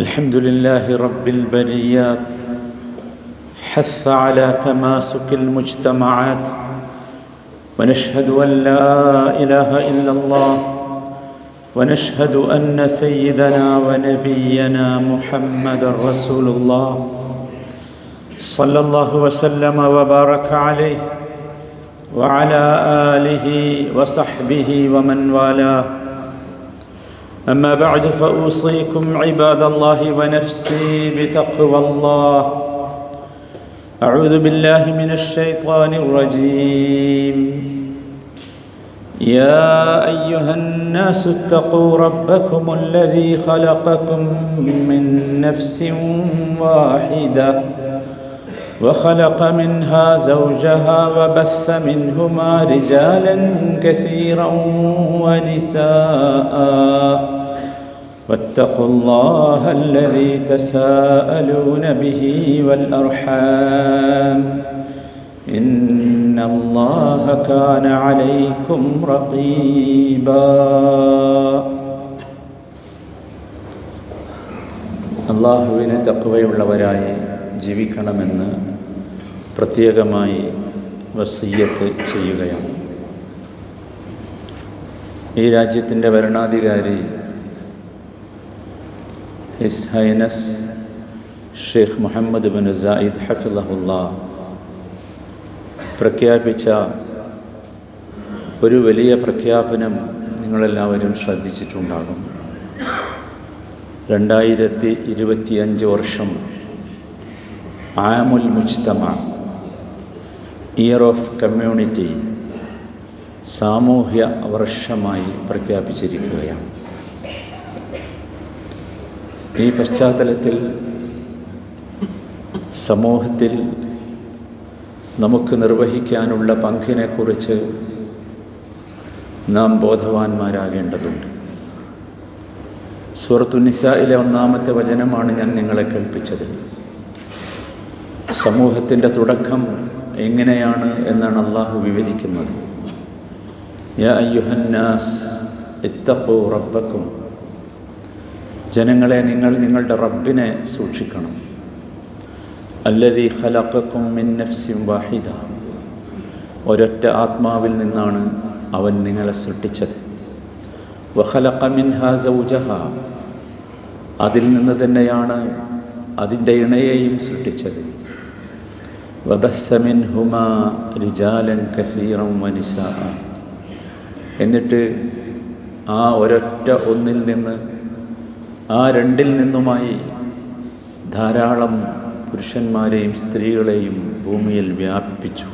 الحمد لله رب البريات حث على تماسك المجتمعات ونشهد أن لا إله إلا الله ونشهد أن سيدنا ونبينا محمد رسول الله. صلى الله وسلم وبارك عليه وعلى آله وصحبه ومن والاه. أما بعد فأوصيكم عباد الله ونفسي بتقوى الله. أعوذ بالله من الشيطان الرجيم. يا أيها الناس اتقوا ربكم الذي خلقكم من نفس واحدة. وخلق منها زوجها وبث منهما رجالا كثيرا ونساء واتقوا الله الذي تساءلون به والارحام ان الله كان عليكم رقيبا അള്ളാഹുവിന് തക്കവയുള്ളവരായി ജീവിക്കണമെന്ന് പ്രത്യേകമായി വസീയത്ത് ചെയ്യുകയാണ്. ഈ രാജ്യത്തിന്റെ ഭരണാധികാരി his highness Sheikh Muhammad bin Zayed ഹഫിലഹുല്ല പ്രഖ്യാപിച്ച ഒരു വലിയ പ്രഖ്യാപനം നിങ്ങളെല്ലാവരും ശ്രദ്ധിച്ചിട്ടുണ്ടാകും. രണ്ടായിരത്തി ഇരുപത്തിയഞ്ച് വർഷം ആമുൽ മുജ്തമ ഇയർ ഓഫ് കമ്മ്യൂണിറ്റി സാമൂഹ്യ വർഷമായി പ്രഖ്യാപിച്ചിരിക്കുകയാണ്. ഈ പശ്ചാത്തലത്തിൽ സമൂഹത്തിൽ നമുക്ക് നിർവഹിക്കാനുള്ള പങ്കിനെക്കുറിച്ച് നാം ബോധവാന്മാരാകേണ്ടതുണ്ട്. സൂറത്തുനിസയിലെ ഒന്നാമത്തെ വചനമാണ് ഞാൻ നിങ്ങളെ കേൾപ്പിച്ചത്. സമൂഹത്തിന്റെ തുടക്കം എങ്ങനെയാണ് എന്നാണ് അള്ളാഹു വിവരിക്കുന്നത്. യാ അയ്യുഹന്നാസ് റബ്ബക്കും. ജനങ്ങളെ നിങ്ങൾ നിങ്ങളുടെ റബ്ബിനെ സൂക്ഷിക്കണം. അല്ലതി ഖലഖക്കും മിൻ വാഹിദ. ഒരൊറ്റ ആത്മാവിൽ നിന്നാണ് അവൻ നിങ്ങളെ സൃഷ്ടിച്ചത്. വഖലഖ മിൻഹാ സൗജഹ. അതിൽ നിന്ന് തന്നെയാണ് അതിന്റെ ഇണയെയും സൃഷ്ടിച്ചത്. വബസ്സ മിൻഹുമാ റിജാലൻ കസീറം വനിസ. എന്നിട്ട് ആ ഒരൊറ്റ ഒന്നിൽ നിന്ന് ആ രണ്ടിൽ നിന്നുമായി ധാരാളം പുരുഷന്മാരെയും സ്ത്രീകളെയും ഭൂമിയിൽ വ്യാപിപ്പിച്ചു.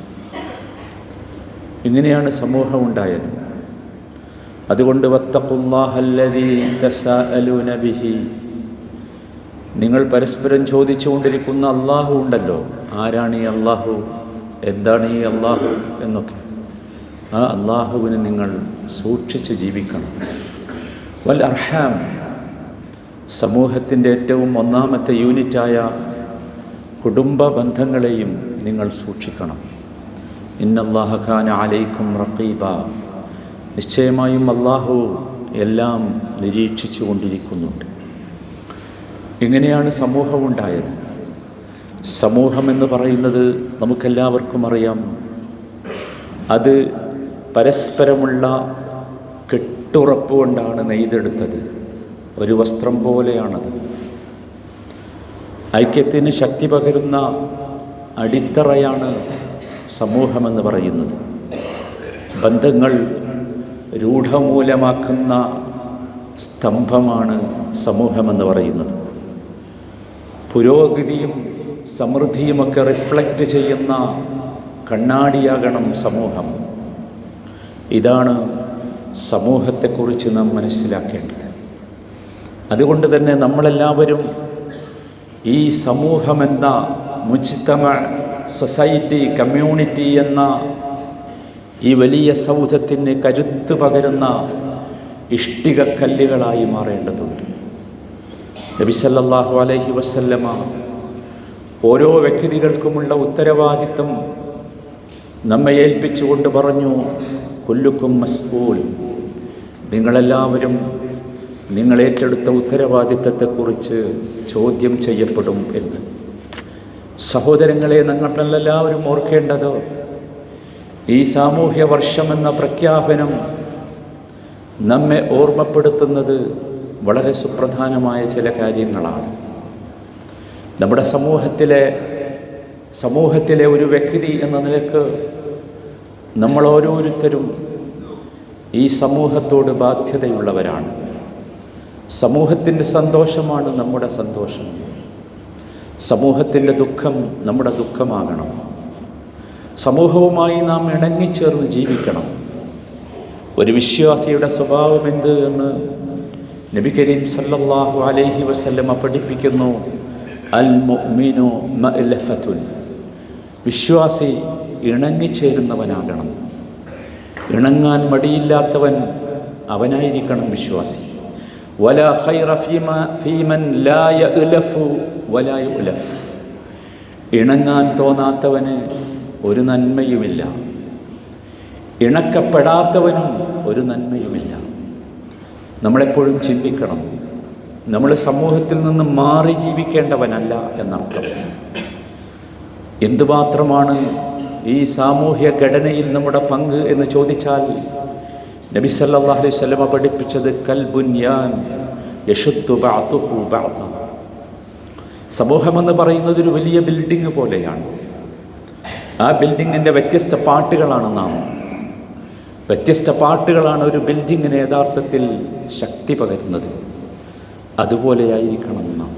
ഇങ്ങനെയാണ് സമൂഹം ഉണ്ടായത്. അതുകൊണ്ട് വത്തഖുല്ലാഹല്ലദീ തസാഅലൂന ബിഹി നിങ്ങൾ പരസ്പരം ചോദിച്ചുകൊണ്ടിരിക്കുന്ന അള്ളാഹു ഉണ്ടല്ലോ. ആരാണ് ഈ അള്ളാഹു എന്താണ് ഈ അള്ളാഹു എന്നൊക്കെ. ആ അള്ളാഹുവിനെ നിങ്ങൾ സൂക്ഷിച്ച് ജീവിക്കണം. വൽ അർഹാം. സമൂഹത്തിന്റെ ഏറ്റവും ഒന്നാമത്തെ യൂണിറ്റായ കുടുംബ ബന്ധങ്ങളെയും നിങ്ങൾ സൂക്ഷിക്കണം. ഇന്നല്ലാഹഖാൻ അലൈക്കും റഖീബ. നിശ്ചയമായും അള്ളാഹു എല്ലാം നിരീക്ഷിച്ചു കൊണ്ടിരിക്കുന്നുണ്ട് ഇങ്ങനെയാണ് സമൂഹം ഉണ്ടായത്. സമൂഹമെന്ന് പറയുന്നത് നമുക്കെല്ലാവർക്കും അറിയാം. അത് പരസ്പരമുള്ള കെട്ടുറപ്പ് കൊണ്ടാണ് നെയ്തെടുത്തത്. ഒരു വസ്ത്രം പോലെയാണത്. ഐക്യത്തിന് ശക്തി പകരുന്ന അടിത്തറയാണ് സമൂഹമെന്ന് പറയുന്നത്. ബന്ധങ്ങൾ രൂഢമൂലമാക്കുന്ന സ്തംഭമാണ് സമൂഹമെന്ന് പറയുന്നത്. പുരോഗതിയും സമൃദ്ധിയുമൊക്കെ റിഫ്ലക്റ്റ് ചെയ്യുന്ന കണ്ണാടിയാകണം സമൂഹം. ഇതാണ് സമൂഹത്തെക്കുറിച്ച് നാം മനസ്സിലാക്കേണ്ടത്. അതുകൊണ്ട് തന്നെ നമ്മളെല്ലാവരും ഈ സമൂഹമെന്ന മുജ്തമ സൊസൈറ്റി കമ്മ്യൂണിറ്റി എന്ന ഈ വലിയ സൗധത്തിന് കരുത്ത് പകരുന്ന ഇഷ്ടികക്കല്ലുകളായി മാറേണ്ടതുണ്ട്. നബിസല്ലാഹു അലൈഹി വസല്ലമ ഓരോ വ്യക്തികൾക്കുമുള്ള ഉത്തരവാദിത്വം നമ്മെ ഏൽപ്പിച്ചുകൊണ്ട് പറഞ്ഞു കുല്ലുക്കും മസ്കൂൽ നിങ്ങളെല്ലാവരും നിങ്ങൾ ഏറ്റെടുത്ത ഉത്തരവാദിത്തത്തെക്കുറിച്ച് ചോദ്യം ചെയ്യപ്പെടും എന്ന്. സഹോദരങ്ങളെ നിങ്ങളെല്ലാവരും ഓർക്കേണ്ടത് ഈ സാമൂഹ്യ വർഷമെന്ന പ്രഖ്യാപനം നമ്മെ ഓർമ്മപ്പെടുത്തുന്നത് വളരെ സുപ്രധാനമായ ചില കാര്യങ്ങളാണ്. നമ്മുടെ സമൂഹത്തിലെ സമൂഹത്തിലെ ഒരു വ്യക്തി എന്ന നിലയ്ക്ക് നമ്മൾ ഓരോരുത്തരും ഈ സമൂഹത്തോട് ബാധ്യതയുള്ളവരാണ്. സമൂഹത്തിന്റെ സന്തോഷമാണ് നമ്മുടെ സന്തോഷം. സമൂഹത്തിന്റെ ദുഃഖം നമ്മുടെ ദുഃഖമാകണം. സമൂഹവുമായി നാം ഇണങ്ങിച്ചേർന്ന് ജീവിക്കണം. ഒരു വിശ്വാസിയുടെ സ്വഭാവം എന്ത് എന്ന് നബി കരീം സല്ലല്ലാഹു അലൈഹി വസല്ലമ പഠിപ്പിക്കുന്നു അൽ മുഅ്മിനു മഅലഫത്തുൻ. വിശ്വാസി ഇണങ്ങിച്ചേരുന്നവനാകണം. ഇണങ്ങാൻ മടിയില്ലാത്തവൻ അവനായിരിക്കണം വിശ്വാസി. വല ഖൈറ ഫീമ ഫീമൻ ലാ യഅലഫു വലാ യുലഫ് ഇണങ്ങാൻ തോന്നാത്തവന് ഒരു നന്മയുമില്ല. ഇണക്കപ്പെടാത്തവനും ഒരു നന്മയുമില്ല. നമ്മളെപ്പോഴും ചിന്തിക്കണം. നമ്മൾ സമൂഹത്തിൽ നിന്ന് മാറി ജീവിക്കേണ്ടവനല്ല എന്നർത്ഥം. എന്തുമാത്രമാണ് ഈ സാമൂഹ്യ ഘടനയിൽ നമ്മുടെ പങ്ക് എന്ന് ചോദിച്ചാൽ നബി സല്ലല്ലാഹു അലൈഹി വസല്ലമ പഠിപ്പിച്ചത് കൽ ബുന്യാൻ ബഅദ. സമൂഹമെന്ന് പറയുന്നത് ഒരു വലിയ ബിൽഡിംഗ് പോലെയാണ്. ആ ബിൽഡിങ്ങിന്റെ വ്യത്യസ്ത പാട്ടുകളാണ് നാം വ്യത്യസ്ത പാട്ടുകളാണ് ഒരു ബിൽഡിങ്ങിന് യഥാർത്ഥത്തിൽ ശക്തി പകരുന്നത്. അതുപോലെയായിരിക്കണം നാം.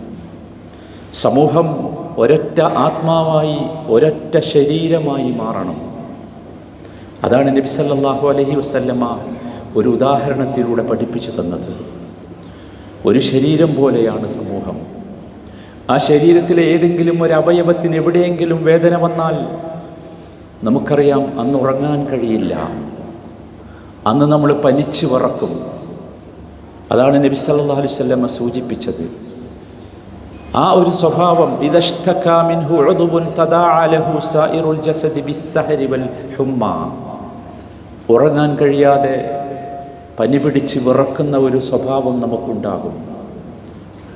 സമൂഹം ഒരൊറ്റ ആത്മാവായി ഒരൊറ്റ ശരീരമായി മാറണം. അതാണ് നബി സല്ലാഹു അലഹി വസല്ലമ ഒരു ഉദാഹരണത്തിലൂടെ പഠിപ്പിച്ചു തന്നത്. ഒരു ശരീരം പോലെയാണ് സമൂഹം. ആ ശരീരത്തിലെ ഏതെങ്കിലും ഒരു അവയവത്തിന് എവിടെയെങ്കിലും വേദന വന്നാൽ നമുക്കറിയാം അന്ന് ഉറങ്ങാൻ കഴിയില്ല. അന്ന് നമ്മൾ പനിച്ചു വറക്കും. അതാണ് നബി സല്ലല്ലാഹു അലൈഹി വസല്ലമ സൂചിപ്പിച്ചത്. ആ ഒരു സ്വഭാവം ഉറങ്ങാൻ കഴിയാതെ പനി പിടിച്ച് വിറക്കുന്ന ഒരു സ്വഭാവം നമുക്കുണ്ടാകും.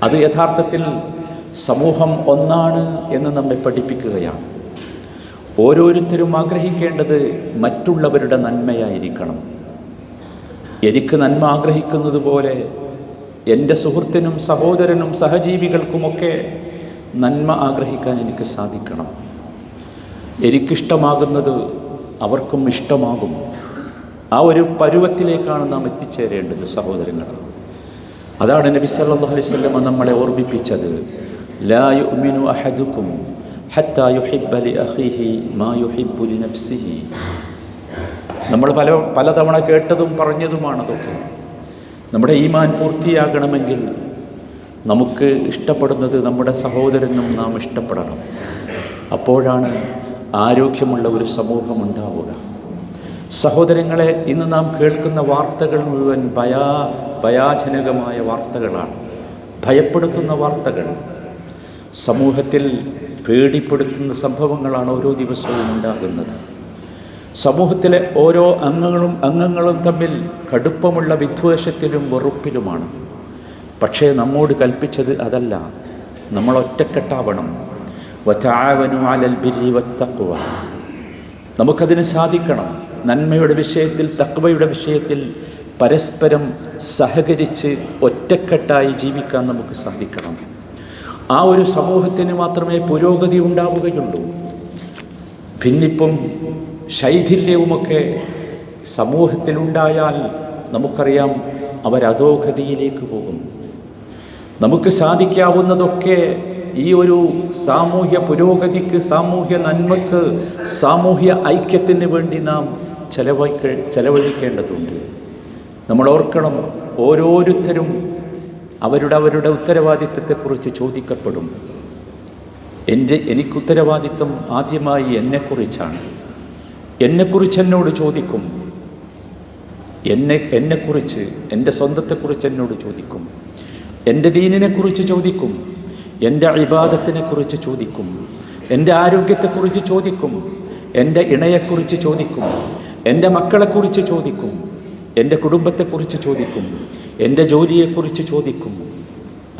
അത് യഥാർത്ഥത്തിൽ സമൂഹം ഒന്നാണ് എന്ന് നമ്മെ പഠിപ്പിക്കുകയാണ്. ഓരോരുത്തരും ആഗ്രഹിക്കേണ്ടത് മറ്റുള്ളവരുടെ നന്മയായിരിക്കണം. എനിക്ക് നന്മ ആഗ്രഹിക്കുന്നത് പോലെ എന്റെ സുഹൃത്തിനും സഹോദരനും സഹജീവികൾക്കുമൊക്കെ നന്മ ആഗ്രഹിക്കാൻ എനിക്ക് സാധിക്കണം. എനിക്കിഷ്ടമാകുന്നത് അവർക്കും ഇഷ്ടമാകും. ആ ഒരു പരുവത്തിലേക്കാണ് നാം എത്തിച്ചേരേണ്ടത് സഹോദരങ്ങൾ അതാണ് നബി സല്ലല്ലാഹു അലൈഹി നമ്മളെ ഓർമ്മിപ്പിച്ചത്. ലാ അഹദുക്കും ഹത്താ യുഹിബ്ബ ലി അഖീഹി മാ യുഹിബ്ബു നഫ്സിഹി നമ്മൾ പല പലതവണ കേട്ടതും പറഞ്ഞതുമാണ് അതൊക്കെ. നമ്മുടെ ഈമാൻ പൂർത്തിയാകണമെങ്കിൽ നമുക്ക് ഇഷ്ടപ്പെടുന്നത് നമ്മുടെ സഹോദരനും നാം ഇഷ്ടപ്പെടണം. അപ്പോഴാണ് ആരോഗ്യമുള്ള ഒരു സമൂഹം ഉണ്ടാവുക. സഹോദരങ്ങളെ ഇന്ന് നാം കേൾക്കുന്ന വാർത്തകൾ മുഴുവൻ ഭയാ ഭയാജനകമായ വാർത്തകളാണ്. ഭയപ്പെടുത്തുന്ന വാർത്തകൾ. സമൂഹത്തിൽ പേടിപ്പെടുത്തുന്ന സംഭവങ്ങളാണ് ഓരോ ദിവസവും ഉണ്ടാകുന്നത്. സമൂഹത്തിലെ ഓരോ അംഗങ്ങളും അംഗങ്ങളും തമ്മിൽ കടുപ്പമുള്ള വിദ്വേഷത്തിലും വെറുപ്പിലുമാണ്. പക്ഷേ നമ്മോട് കൽപ്പിച്ചത് അതല്ല. നമ്മൾ ഒറ്റക്കെട്ടാവണം. വറ്റാവനു ബില്ലി വത്തക്കുവ നമുക്കതിന് സാധിക്കണം. നന്മയുടെ വിഷയത്തിൽ തക്വയുടെ വിഷയത്തിൽ പരസ്പരം സഹകരിച്ച് ഒറ്റക്കെട്ടായി ജീവിക്കാൻ നമുക്ക് സാധിക്കണം. ആ ഒരു സമൂഹത്തിന് മാത്രമേ പുരോഗതി ഉണ്ടാവുകയുള്ളൂ. ഭിന്നിപ്പും ശൈഥില്യവുമൊക്കെ സമൂഹത്തിലുണ്ടായാൽ നമുക്കറിയാം അവരധോഗതിയിലേക്ക് പോകും. നമുക്ക് സാധിക്കാവുന്നതൊക്കെ ഈ ഒരു സാമൂഹ്യ പുരോഗതിക്ക് സാമൂഹ്യ നന്മക്ക് സാമൂഹ്യ ഐക്യത്തിന് വേണ്ടി നാം ചെലവഴിക്ക ചെലവഴിക്കേണ്ടതുണ്ട്. നമ്മൾ ഓർക്കണം ഓരോരുത്തരും അവരുടെ അവരുടെ ഉത്തരവാദിത്തത്തെക്കുറിച്ച് ചോദിക്കപ്പെടും. എന്റെ എനിക്ക് ഉത്തരവാദിത്വം ആദ്യമായി എന്നെക്കുറിച്ചാണ്. എന്നെക്കുറിച്ച് എന്നോട് ചോദിക്കും. എന്നെ എന്നെക്കുറിച്ച് എന്റെ സ്വന്തത്തെക്കുറിച്ച് എന്നോട് ചോദിക്കും. എന്റെ ദീനിനെക്കുറിച്ച് ചോദിക്കും. എന്റെ അഭിവാദത്തിനെക്കുറിച്ച് ചോദിക്കും. എന്റെ ആരോഗ്യത്തെക്കുറിച്ച് ചോദിക്കും. എന്റെ ഇണയെക്കുറിച്ച് ചോദിക്കും. എന്റെ മക്കളെക്കുറിച്ച് ചോദിക്കും. എന്റെ കുടുംബത്തെക്കുറിച്ച് ചോദിക്കും. എന്റെ ജോലിയെക്കുറിച്ച് ചോദിക്കും.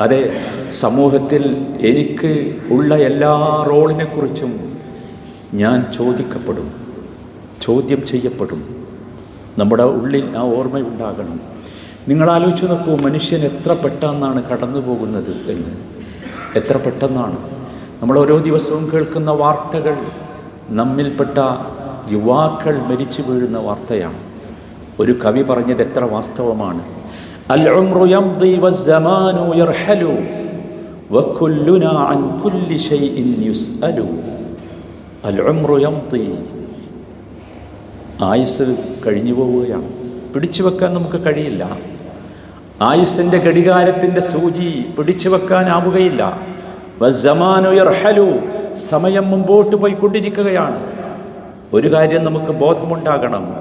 അതെ സമൂഹത്തിൽ എനിക്ക് ഉള്ള എല്ലാ റോളിനെക്കുറിച്ചും ഞാൻ ചോദിക്കപ്പെടും. ചോദ്യം ചെയ്യപ്പെടും. നമ്മുടെ ഉള്ളിൽ ആ ഓർമ്മയുണ്ടാകണം നിങ്ങൾ ആലോചിച്ച് നോക്കൂ മനുഷ്യൻ എത്ര പെട്ടെന്നാണ് കടന്നു പോകുന്നത് എന്ന്. എത്ര പെട്ടെന്നാണ്. നമ്മൾ ഓരോ ദിവസവും കേൾക്കുന്ന വാർത്തകൾ നമ്മിൽപ്പെട്ട യുവാക്കൾ മരിച്ചു വീഴുന്ന വാർത്തയാണ്. ഒരു കവി പറഞ്ഞത് എത്ര വാസ്തവമാണ്. അൽ ആയുസ് കഴിഞ്ഞു പോവുകയാണ്. പിടിച്ചു വെക്കാൻ നമുക്ക് കഴിയില്ല. ആയുസ്സിന്റെ ഘടികാരത്തിന്റെ സൂചി പിടിച്ചു വെക്കാനാവുകയില്ല. ഹലു സമയം മുമ്പോട്ട് പോയിക്കൊണ്ടിരിക്കുകയാണ്. ഒരു കാര്യം നമുക്ക് ബോധമുണ്ടാകണം.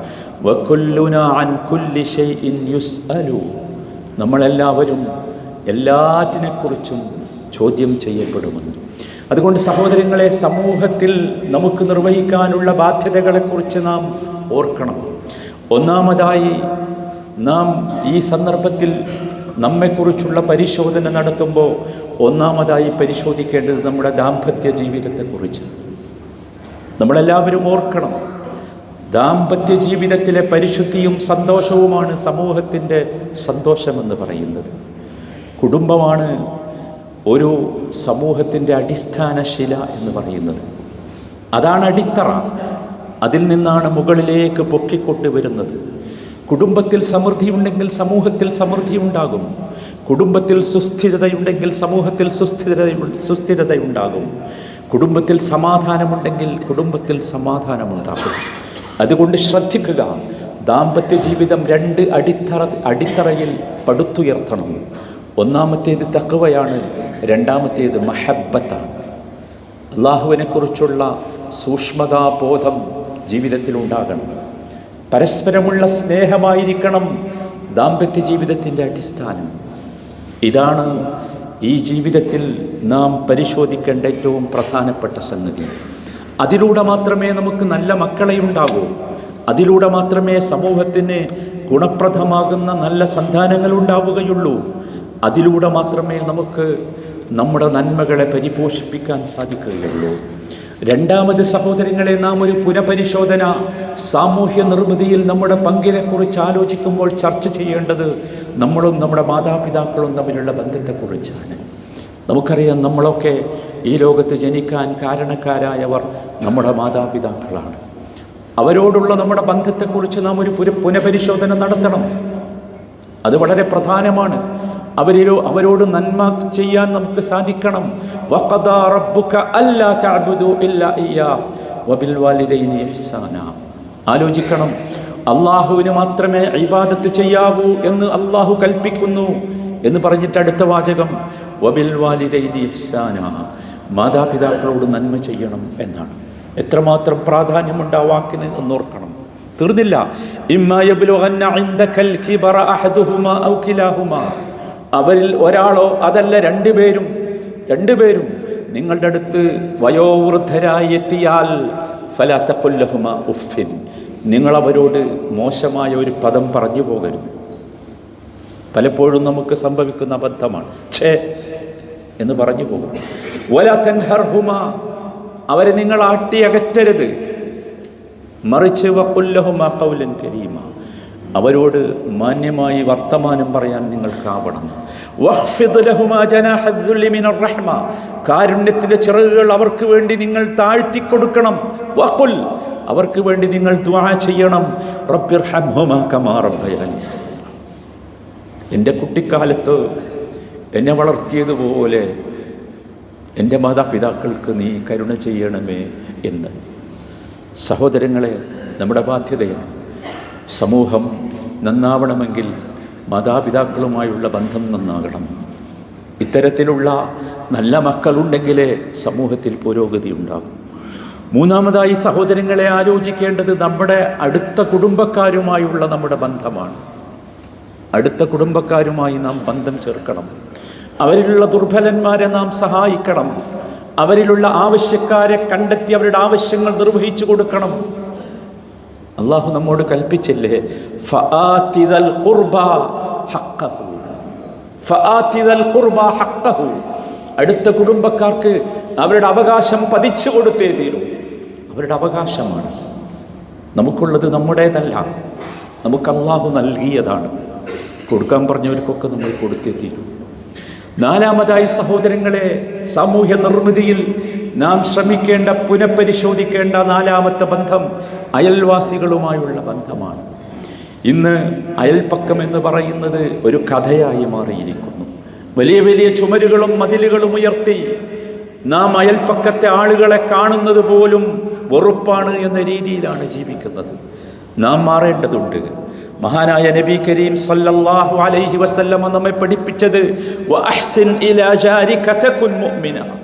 നമ്മളെല്ലാവരും എല്ലാറ്റിനെക്കുറിച്ചും ചോദ്യം ചെയ്യപ്പെടുമെന്ന്. അതുകൊണ്ട് സഹോദരങ്ങളെ സമൂഹത്തിൽ നമുക്ക് നിർവഹിക്കാനുള്ള ബാധ്യതകളെക്കുറിച്ച് നാം ഓർക്കണം. ഒന്നാമതായി നാം ഈ സന്ദർഭത്തിൽ നമ്മെക്കുറിച്ചുള്ള പരിശോധന നടത്തുമ്പോൾ ഒന്നാമതായി പരിശോധിക്കേണ്ടത് നമ്മുടെ ദാമ്പത്യ ജീവിതത്തെക്കുറിച്ച്. നമ്മളെല്ലാവരും ഓർക്കണം ദാമ്പത്യ ജീവിതത്തിലെ പരിശുദ്ധിയും സന്തോഷവുമാണ് സമൂഹത്തിന്റെ സന്തോഷമെന്ന് പറയുന്നത്. കുടുംബമാണ് ഒരു സമൂഹത്തിന്റെ അടിസ്ഥാന ശില എന്ന് പറയുന്നത്. അതാണ് അടിത്തറ. അതിൽ നിന്നാണ് മുകളിലേക്ക് പൊക്കിക്കൊണ്ടുവരുന്നത് കുടുംബത്തിൽ സമൃദ്ധിയുണ്ടെങ്കിൽ സമൂഹത്തിൽ സമൃദ്ധി ഉണ്ടാകും കുടുംബത്തിൽ സുസ്ഥിരതയുണ്ടെങ്കിൽ സമൂഹത്തിൽ സുസ്ഥിരത സുസ്ഥിരതയുണ്ടാകും. കുടുംബത്തിൽ സമാധാനമുണ്ടെങ്കിൽ കുടുംബത്തിൽ സമാധാനമുണ്ടാകും. അതുകൊണ്ട് ശ്രദ്ധിക്കുക ദാമ്പത്യ ജീവിതം രണ്ട് അടിത്തറ അടിത്തറയിൽ പടുത്തുയർത്തണം. ഒന്നാമത്തേത് തക്കവയാണ് രണ്ടാമത്തേത് മഹബത്താണ്. അള്ളാഹുവിനെക്കുറിച്ചുള്ള സൂക്ഷ്മതാബോധം ജീവിതത്തിലുണ്ടാകണം. പരസ്പരമുള്ള സ്നേഹമായിരിക്കണം ദാമ്പത്യ ജീവിതത്തിന്റെ അടിസ്ഥാനം. ഇതാണ് ഈ ജീവിതത്തിൽ നാം പരിശോധിക്കേണ്ട ഏറ്റവും പ്രധാനപ്പെട്ട സംഗതി. അതിലൂടെ മാത്രമേ നമുക്ക് നല്ല മക്കളെ ഉണ്ടാകൂ. അതിലൂടെ മാത്രമേ സമൂഹത്തിന് ഗുണപ്രദമാകുന്ന നല്ല സന്താനങ്ങൾ ഉണ്ടാവുകയുള്ളൂ. അതിലൂടെ മാത്രമേ നമുക്ക് നമ്മുടെ നന്മകളെ പരിപോഷിപ്പിക്കാൻ സാധിക്കുകയുള്ളൂ. രണ്ടാമത് സഹോദരങ്ങളെ നാം ഒരു പുനഃപരിശോധന സാമൂഹ്യ നിർമ്മിതിയിൽ നമ്മുടെ പങ്കിനെക്കുറിച്ച് ആലോചിക്കുമ്പോൾ ചർച്ച ചെയ്യേണ്ടത് നമ്മളും നമ്മുടെ മാതാപിതാക്കളും തമ്മിലുള്ള ബന്ധത്തെക്കുറിച്ചാണ്. നമുക്കറിയാം നമ്മളൊക്കെ ഈ ലോകത്ത് ജനിക്കാൻ കാരണക്കാരായവർ നമ്മുടെ മാതാപിതാക്കളാണ്. അവരോടുള്ള നമ്മുടെ ബന്ധത്തെക്കുറിച്ച് നാം ഒരു പുര പുനഃപരിശോധന നടത്തണം. അത് വളരെ പ്രധാനമാണ്. അവരിലോ അവരോട് നന്മ ചെയ്യാൻ നമുക്ക് സാധിക്കണം. ആലോചിക്കണം. അള്ളാഹുവിന് മാത്രമേ ഇബാദത്ത് ചെയ്യാവൂ എന്ന് അള്ളാഹു കൽപ്പിക്കുന്നു എന്ന് പറഞ്ഞിട്ട് അടുത്ത വാചകം. വബിൽ വാലിദൈനി മാതാപിതാക്കളോട് നന്മ ചെയ്യണം എന്നാണ്. എത്രമാത്രം പ്രാധാന്യമുണ്ട് ആ വാക്കിന് എന്നോർക്കണം തീർന്നില്ല. ഇമ്മ അവരിൽ ഒരാളോ അതല്ല രണ്ടുപേരും രണ്ടുപേരും നിങ്ങളുടെ അടുത്ത് വയോവൃദ്ധരായി എത്തിയാൽ ഫലാത്തക്കൊല്ലഹുമ ഉഫിൻ നിങ്ങളവരോട് മോശമായ ഒരു പദം പറഞ്ഞു പോകരുത്. പലപ്പോഴും നമുക്ക് സംഭവിക്കുന്ന അബദ്ധമാണ്. ഛേ എന്ന് പറഞ്ഞു പോകും. വലത്തൻഹർഹുമ അവരെ നിങ്ങൾ ആട്ടി അകറ്റരുത് മറിച്ച് വക്കുല്ലഹുമ കൗലൻ കരീമ. അവരോട് മാന്യമായി വർത്തമാനം പറയാൻ നിങ്ങൾക്കാവണം. കാരുണ്യത്തിന്റെ ചിറകുകൾ അവർക്ക് വേണ്ടി നിങ്ങൾ താഴ്ത്തി കൊടുക്കണം വഖുൽ അവർക്ക് വേണ്ടി നിങ്ങൾ ദ്വാ ചെയ്യണം. എന്റെ കുട്ടിക്കാലത്ത് എന്നെ വളർത്തിയതുപോലെ എന്റെ മാതാപിതാക്കൾക്ക് നീ കരുണ ചെയ്യണമേ എന്ന്. സഹോദരങ്ങളെ നമ്മുടെ ബാധ്യതയാണ്. സമൂഹം നന്നാവണമെങ്കിൽ മാതാപിതാക്കളുമായുള്ള ബന്ധം നന്നാകണം. ഇത്തരത്തിലുള്ള നല്ല മക്കളുണ്ടെങ്കിലേ സമൂഹത്തിൽ പുരോഗതി ഉണ്ടാകും. മൂന്നാമതായി സഹോദരങ്ങളെ ആലോചിക്കേണ്ടത് നമ്മുടെ അടുത്ത കുടുംബക്കാരുമായുള്ള നമ്മുടെ ബന്ധമാണ്. അടുത്ത കുടുംബക്കാരുമായി നാം ബന്ധം ചേർക്കണം. അവരിലുള്ള ദുർബലന്മാരെ നാം സഹായിക്കണം. അവരിലുള്ള ആവശ്യക്കാരെ കണ്ടെത്തി അവരുടെ ആവശ്യങ്ങൾ നിർവഹിച്ചു കൊടുക്കണം. അള്ളാഹു നമ്മോട് കൽപ്പിച്ചില്ലേ? അടുത്ത കുടുംബക്കാർക്ക് അവരുടെ അവകാശം പതിച്ചു കൊടുത്തേ തീരും അവരുടെ അവകാശമാണ്. നമുക്കുള്ളത് നമ്മുടേതല്ല. നമുക്ക് അള്ളാഹു നൽകിയതാണ്. കൊടുക്കാൻ പറഞ്ഞവർക്കൊക്കെ നമ്മൾ കൊടുത്തേ തീരും നാലാമതായി സഹോദരങ്ങളെ സാമൂഹ്യ നിർമ്മിതിയിൽ നാം ശ്രമിക്കേണ്ട പുനഃപരിശോധിക്കേണ്ട നാലാമത്തെ ബന്ധം അയൽവാസികളുമായുള്ള ബന്ധമാണ്. ഇന്ന് അയൽപ്പക്കം എന്ന് പറയുന്നത് ഒരു കഥയായി മാറിയിരിക്കുന്നു. വലിയ വലിയ ചുമരുകളും മതിലുകളും ഉയർത്തി നാം അയൽപ്പക്കത്തെ ആളുകളെ കാണുന്നത് പോലും വെറുപ്പാണ് എന്ന രീതിയിലാണ് ജീവിക്കുന്നത്. നാം മാറേണ്ടതുണ്ട്. മഹാനായ നബി കരീം സല്ലല്ലാഹു അലൈഹി വസല്ലമ നമ്മെ പഠിപ്പിച്ചത് വഅഹ്സിൻ ഇലാ ജാരിക തകുൻ മുഅ്മിന.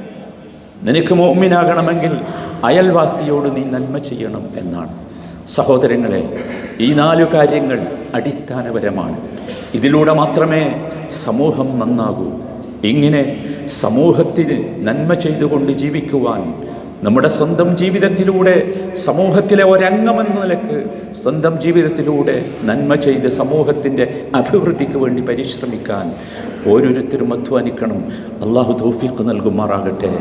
നിനക്ക് മോമിനാകണമെങ്കിൽ അയൽവാസിയോട് നീ നന്മ ചെയ്യണം എന്നാണ്. സഹോദരങ്ങളെ ഈ നാലു കാര്യങ്ങൾ അടിസ്ഥാനപരമാണ്. ഇതിലൂടെ മാത്രമേ സമൂഹം നന്നാകൂ. ഇങ്ങനെ സമൂഹത്തിന് നന്മ ചെയ്തുകൊണ്ട് ജീവിക്കുവാൻ നമ്മുടെ സ്വന്തം ജീവിതത്തിലൂടെ സമൂഹത്തിലെ ഒരംഗമെന്ന നിലയ്ക്ക് സ്വന്തം ജീവിതത്തിലൂടെ നന്മ ചെയ്ത് സമൂഹത്തിന്റെ അഭിവൃദ്ധിക്ക് വേണ്ടി പരിശ്രമിക്കാൻ ഓരോരുത്തരും അധ്വാനിക്കണം. അള്ളാഹു തോഫിക്ക് നൽകുമാറാകട്ടെ.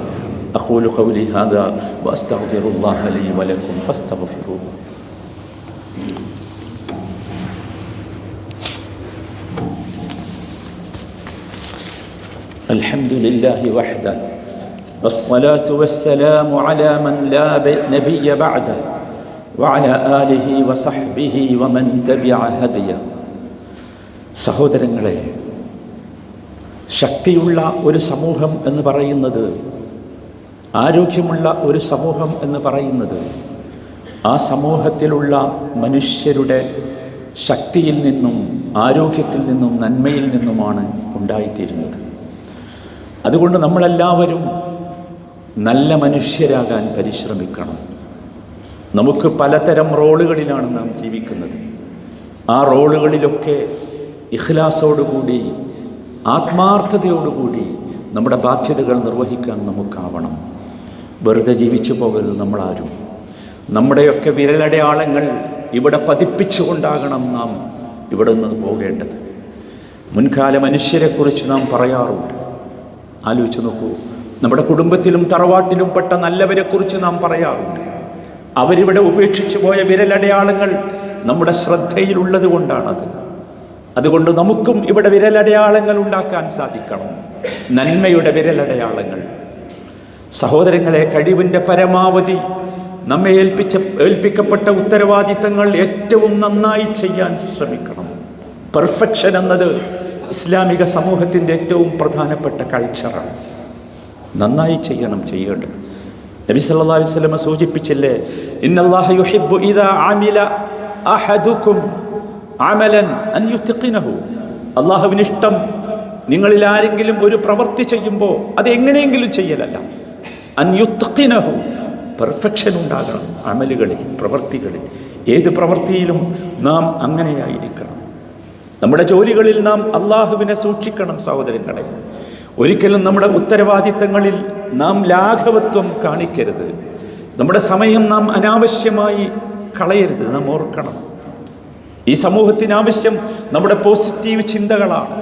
അഖൂലു ഖൗലി ഹാദാ വഅസ്തഗ്ഫിറുല്ലാഹ ലീ വലക്കും ഫസ്തഗ്ഫിറൂഹു الحمد لله وحده والصلاة والسلام على من لا ب- نبي بعده وعلى آله وصحبه ومن تبع هديه സഹോദരങ്ങളെ ശക്തിയുള്ള ഒരു സമൂഹം എന്ന് പറയുന്നത് ആരോഗ്യമുള്ള ഒരു സമൂഹം എന്ന് പറയുന്നത് ആ സമൂഹത്തിലുള്ള മനുഷ്യരുടെ ശക്തിയിൽ നിന്നും ആരോഗ്യത്തിൽ നിന്നും നന്മയിൽ നിന്നുമാണ് ഉണ്ടായിത്തീരുന്നത്. അതുകൊണ്ട് നമ്മളെല്ലാവരും നല്ല മനുഷ്യരാകാൻ പരിശ്രമിക്കണം. നമുക്ക് പലതരം റോളുകളിലാണ് നാം ജീവിക്കുന്നത്. ആ റോളുകളിലൊക്കെ ഇഖ്ലാസോടുകൂടി ആത്മാർത്ഥതയോടുകൂടി നമ്മുടെ ബാധ്യതകൾ നിർവഹിക്കാൻ നമുക്കാവണം. വെറുതെ ജീവിച്ചു പോകരുത് നമ്മളാരും. നമ്മുടെയൊക്കെ വിരലടയാളങ്ങൾ ഇവിടെ പതിപ്പിച്ചുകൊണ്ടാകണം നാം ഇവിടെ നിന്ന് പോകേണ്ടത്. മുൻകാല മനുഷ്യരെക്കുറിച്ച് നാം പറയാറുണ്ട്. ആലോചിച്ച് നോക്കൂ. നമ്മുടെ കുടുംബത്തിലും തറവാട്ടിലും പെട്ട നല്ലവരെക്കുറിച്ച് നാം പറയാറുണ്ട്. അവരിവിടെ ഉപേക്ഷിച്ചു പോയ വിരലടയാളങ്ങൾ നമ്മുടെ ശ്രദ്ധയിലുള്ളത് കൊണ്ടാണത്. അതുകൊണ്ട് നമുക്കും ഇവിടെ വിരലടയാളങ്ങൾ ഉണ്ടാക്കാൻ സാധിക്കണം. നന്മയുടെ വിരലടയാളങ്ങൾ. സഹോദരങ്ങളെ കഴിവിന്റെ പരമാവധി നമ്മെ ഏൽപ്പിച്ച ഏൽപ്പിക്കപ്പെട്ട ഉത്തരവാദിത്തങ്ങൾ ഏറ്റവും നന്നായി ചെയ്യാൻ ശ്രമിക്കണം. പെർഫെക്ഷൻ എന്നത് ഇസ്ലാമിക സമൂഹത്തിന്റെ ഏറ്റവും പ്രധാനപ്പെട്ട കൾച്ചറാണ് നന്നായി ചെയ്യണം ചെയ്യേണ്ടത്. നബി സല്ലല്ലാഹു അലൈഹി വസല്ലം സൂചിപ്പിച്ചില്ലേ ഇന്നല്ലാഹു യുഹിബ്ബു ഇദാ ആമില അഹദുക്കും അമലൻ അൻ യുതഖിനഹു അള്ളാഹുവിന് ഇഷ്ടം നിങ്ങളിൽ ആരെങ്കിലും ഒരു പ്രവൃത്തി ചെയ്യുമ്പോൾ അത് എങ്ങനെയെങ്കിലും ചെയ്യലല്ല. അൻ യുത്ഖിനഹു. പെർഫെക്ഷൻ ഉണ്ടാകണം. അമലുകളിൽ പ്രവൃത്തികളിൽ ഏത് പ്രവൃത്തിയിലും നാം അങ്ങനെയായിരിക്കണം. നമ്മുടെ ജോലികളിൽ നാം അള്ളാഹുവിനെ സൂക്ഷിക്കണം സഹോദരങ്ങളെ. ഒരിക്കലും നമ്മുടെ ഉത്തരവാദിത്തങ്ങളിൽ നാം ലാഘവത്വം കാണിക്കരുത്. നമ്മുടെ സമയം നാം അനാവശ്യമായി കളയരുത്. നാം ഓർക്കണം. ഈ സമൂഹത്തിന് ആവശ്യം നമ്മുടെ പോസിറ്റീവ് ചിന്തകളാണ്.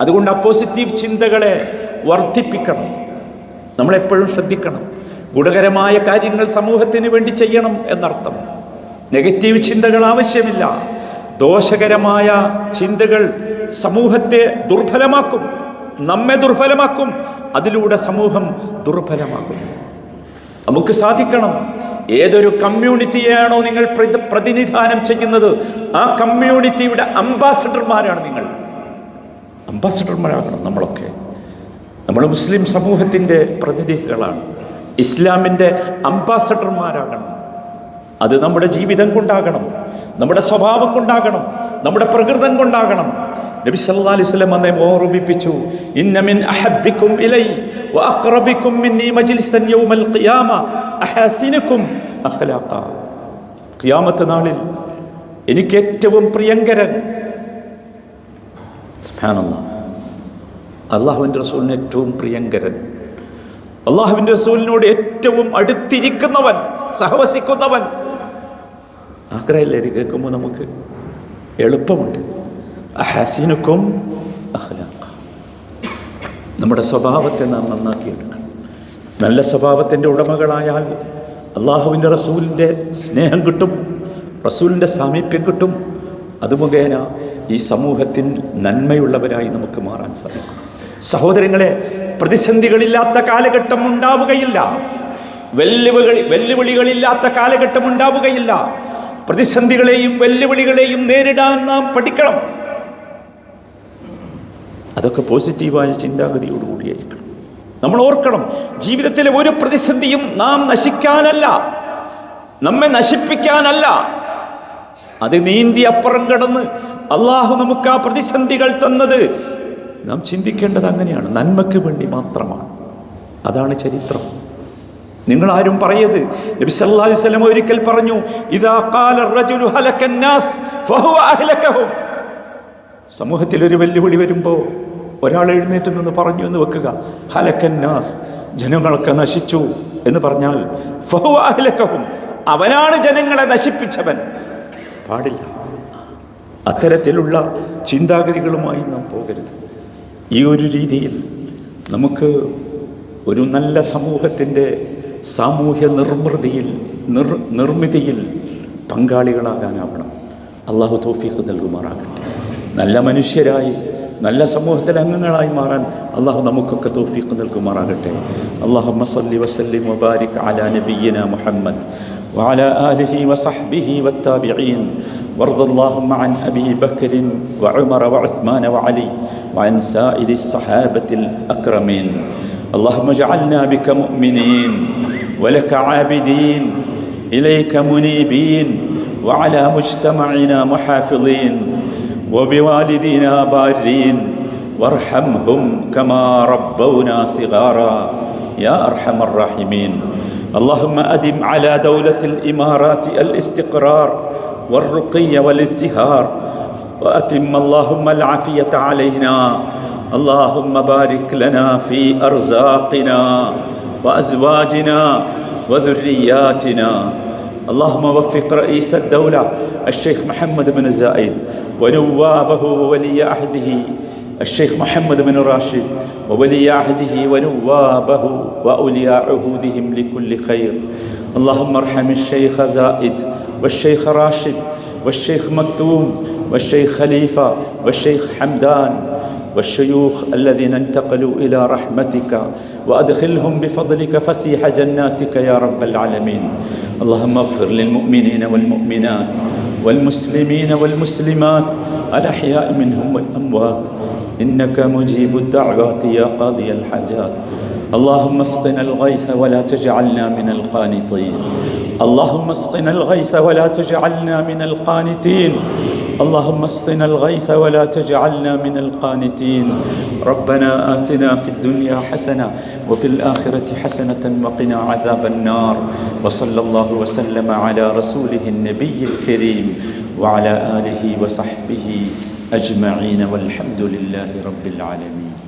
അതുകൊണ്ട് ആ പോസിറ്റീവ് ചിന്തകളെ വർദ്ധിപ്പിക്കണം. നമ്മളെപ്പോഴും ശ്രദ്ധിക്കണം. ഗുണകരമായ കാര്യങ്ങൾ സമൂഹത്തിന് വേണ്ടി ചെയ്യണം എന്നർത്ഥം. നെഗറ്റീവ് ചിന്തകൾ ആവശ്യമില്ല. ദോഷകരമായ ചിന്തകൾ സമൂഹത്തെ ദുർബലമാക്കും. നമ്മെ ദുർബലമാക്കും. അതിലൂടെ സമൂഹം ദുർബലമാക്കും നമുക്ക് സാധിക്കണം. ഏതൊരു കമ്മ്യൂണിറ്റിയെയാണോ നിങ്ങൾ പ്രതിനിധാനം ചെയ്യുന്നത്? ആ കമ്മ്യൂണിറ്റിയുടെ അംബാസഡർമാരാണ് നിങ്ങൾ. അംബാസഡർമാരാകണം നമ്മളൊക്കെ. നമ്മൾ മുസ്ലിം സമൂഹത്തിന്റെ പ്രതിനിധികളാണ്. ഇസ്ലാമിന്റെ അംബാസഡർമാരാകണം. അത് നമ്മുടെ ജീവിതം കൊണ്ടാകണം. നമ്മുടെ സ്വഭാവം കൊണ്ടാകണം. നമ്മുടെ പ്രകൃതം കൊണ്ടാകണം. നബി സല്ലല്ലാഹു അലൈഹി വസല്ലം അന്നേ ഓർമ്മിപ്പിച്ചു ഇന്ന മിൻ അഹബ്ബിക്കും ഇലൈ വഅഖറബിക്കും മിന്നി മജ്ലിസൻ യൗമൽ ഖിയാമ അഹസിനുക്കും അഖ്ലാഖ. ഖിയാമത്ത് നാളിൽ എനിക്ക് ഏറ്റവും പ്രിയങ്കരൻ സുബ്ഹാനല്ലാഹ് അള്ളാഹുവിന്റെ റസൂലിന് ഏറ്റവും പ്രിയങ്കരൻ. അള്ളാഹുവിന്റെ റസൂലിനോട് ഏറ്റവും അടുത്തിരിക്കുന്നവൻ സഹവസിക്കുന്നവൻ. ആഗ്രഹമില്ലേ ഇത് കേൾക്കുമ്പോൾ നമുക്ക് എളുപ്പമുണ്ട്. അഹസിനുക്കും അഖ്ലാഖ. നമ്മുടെ സ്വഭാവത്തെ നാം നന്നാക്കിയെടുക്കണം. നല്ല സ്വഭാവത്തിന്റെ ഉടമകളായാൽ അള്ളാഹുവിന്റെ റസൂലിന്റെ സ്നേഹം കിട്ടും റസൂലിന്റെ സാമീപ്യം കിട്ടും. അത് മുഖേന ഈ സമൂഹത്തിൽ നന്മയുള്ളവരായി നമുക്ക് മാറാൻ സാധിക്കും. സഹോദരങ്ങളെ പ്രതിസന്ധികളില്ലാത്ത കാലഘട്ടം ഉണ്ടാവുകയില്ല. വെല്ലുവിളി വെല്ലുവിളികളില്ലാത്ത കാലഘട്ടം ഉണ്ടാവുകയില്ല. പ്രതിസന്ധികളെയും വെല്ലുവിളികളെയും നേരിടാൻ നാം പഠിക്കണം. അതൊക്കെ പോസിറ്റീവായ ചിന്താഗതിയോടുകൂടിയായിരിക്കണം. നമ്മൾ ഓർക്കണം ജീവിതത്തിലെ ഒരു പ്രതിസന്ധിയും നാം നശിക്കാനല്ല. നമ്മെ നശിപ്പിക്കാനല്ല. അത് നീന്തി അപ്പുറം കടന്ന് അള്ളാഹു നമുക്ക് ആ പ്രതിസന്ധികൾ തന്നത് നാം ചിന്തിക്കേണ്ടത് അങ്ങനെയാണ്. നന്മയ്ക്ക് വേണ്ടി മാത്രമാണ്. അതാണ് ചരിത്രം. നിങ്ങൾ ആരും പറയത് നബി അലൈഹി വസല്ലം ഒരിക്കൽ പറഞ്ഞു ഇദാ ഖാല റജുലു ഫഹുവ സമൂഹത്തിൽ ഒരു വെല്ലുവിളി വരുമ്പോൾ ഒരാൾ എഴുന്നേറ്റ് നിന്ന് പറഞ്ഞു എന്ന് വെക്കുക ഹലക്കന്നാസ് ജനങ്ങളൊക്കെ നശിച്ചു. എന്ന് പറഞ്ഞാൽ ഫഹുവ അവനാണ് ജനങ്ങളെ നശിപ്പിച്ചവൻ. പാടില്ല. അത്തരത്തിലുള്ള ചിന്താഗതികളുമായി നാം പോകരുത്. ഈ ഒരു രീതിയിൽ നമുക്ക് ഒരു നല്ല സമൂഹത്തിൻ്റെ സാമൂഹ്യ നിർമ്മിതിയിൽ നിർ നിർമ്മിതിയിൽ പങ്കാളികളാകാനാവണം അള്ളാഹു തോഫീഖ് നൽകുമാറാകട്ടെ നല്ല മനുഷ്യരായി നല്ല സമൂഹത്തിലെ അംഗങ്ങളായി മാറാൻ അള്ളാഹു നമുക്കൊക്കെ തോഫീഖ് നൽകുമാറാകട്ടെ അള്ളാഹു മസല്ലി വസല്ലിം വബാരിക് അലാ നബിയ്യന മുഹമ്മദ് وعلى آله وصحبه والتابعين وارض اللهم عن أبي بكر وعمر وعثمان وعلي وعن سائر الصحابة الأكرمين. اللهم اجعلنا بك مؤمنين ولك عابدين إليك منيبين وعلى مجتمعنا محافظين وبوالدينا بارين. وارحمهم كما ربونا صغارا يا أرحم الراحمين. اللهم أدم على دولة الإمارات الاستقرار والرقي والازدهار وأتم اللهم العافية علينا. اللهم بارك لنا في أرزاقنا وأزواجنا وذرياتنا. اللهم وفق رئيس الدولة الشيخ محمد بن زايد ونوابه وولي عهده الشيخ محمد بن راشد وولي عهده ونوابه وأولياء عهودهم لكل خير. اللهم ارحم الشيخ زائد والشيخ راشد والشيخ مكتوم والشيخ خليفة والشيخ حمدان والشيوخ الذين انتقلوا إلى رحمتك وأدخلهم بفضلك فسيح جناتك يا رب العالمين. اللهم اغفر للمؤمنين والمؤمنات والمسلمين والمسلمات الأحياء منهم والأموات إنك مجيب الدعوات يا قاضي الحاجات. اللهم اسقنا الغيث ولا تجعلنا من القانطين. اللهم اسقنا الغيث ولا تجعلنا من القانتين. اللهم اسقنا الغيث ولا تجعلنا من القانتين. ربنا آتنا في الدنيا حسنة وفي الآخرة حسنة وقنا عذاب النار. وصلى الله وسلم على رسوله النبي الكريم وعلى آله وصحبه أجمعين والحمد لله رب العالمين.